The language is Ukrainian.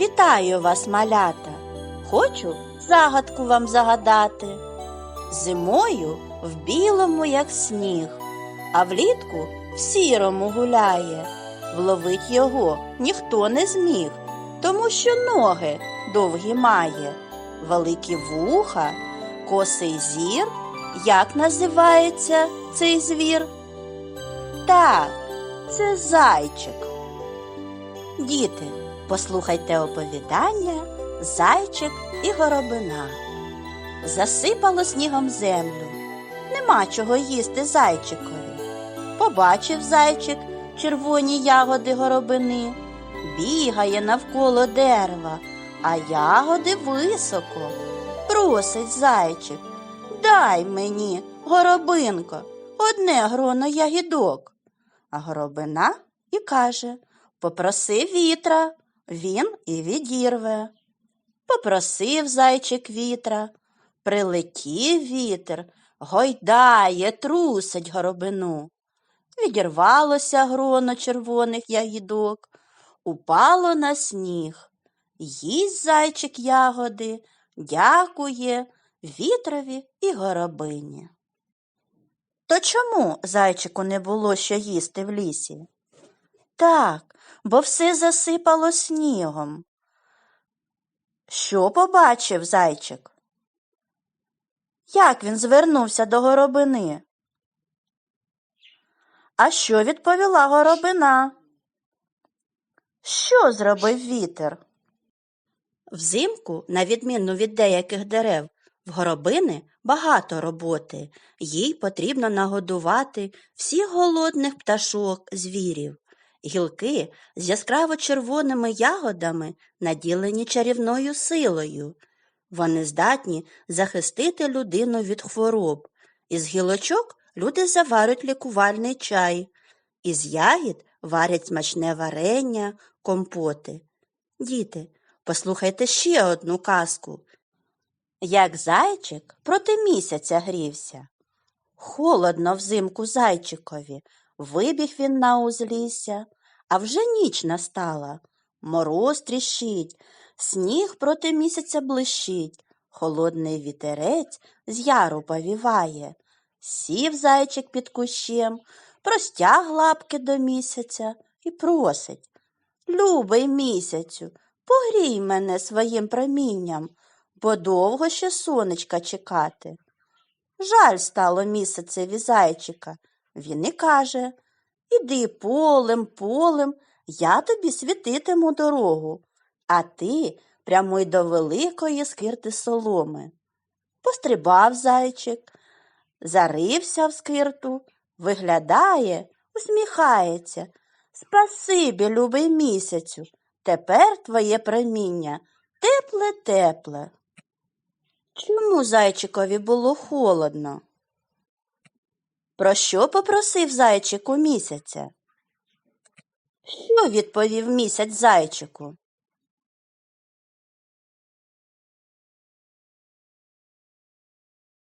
Вітаю вас, малята! Хочу загадку вам загадати. Зимою в білому, як сніг, а влітку в сірому гуляє. Вловить його ніхто не зміг, тому що ноги довгі має, великі вуха, косий зір. Як називається цей звір? Так, це зайчик. Діти, послухайте оповідання Зайчик і горобина. Засипало снігом землю. Нема чого їсти зайчикові. Побачив зайчик червоні ягоди горобини, бігає навколо дерева, а ягоди високо. Просить зайчик, дай мені, горобинко, одне гроно ягідок. А горобина і каже Попроси вітра, він і відірве. Попросив зайчик вітра, прилетів вітер, гойдає, трусить горобину. Відірвалося гроно червоних ягідок, упало на сніг. Їсть зайчик ягоди, дякує вітрові і горобині. То чому зайчику не було що їсти в лісі? Так, бо все засипало снігом. Що побачив зайчик? Як він звернувся до горобини? А що відповіла горобина? Що зробив вітер? Взимку, на відміну від деяких дерев, в горобини багато роботи. Їй потрібно нагодувати всіх голодних пташок, звірів. Гілки з яскраво червоними ягодами наділені чарівною силою. Вони здатні захистити людину від хвороб. Із гілочок люди заварять лікувальний чай, із ягід варять смачне варення, компоти. Діти, послухайте ще одну казку. Як зайчик проти місяця грівся. Холодно взимку зайчикові, вибіг він на узлісся, а вже ніч настала. Мороз тріщить, сніг проти місяця блищить, холодний вітерець з яру повіває. Сів зайчик під кущем, простяг лапки до місяця і просить. Любий місяцю, погрій мене своїм промінням, бо довго ще сонечка чекати. Жаль стало місяцеві зайчика. Він і каже Іди полем, полем, я тобі світитиму дорогу, а ти прямуй до великої скирти соломи. Пострибав зайчик, зарився в скирту, виглядає, усміхається. Спасибі, любий місяцю, тепер твоє проміння тепле тепле. Чому зайчикові було холодно? Про що попросив зайчику місяця? Що відповів місяць зайчику?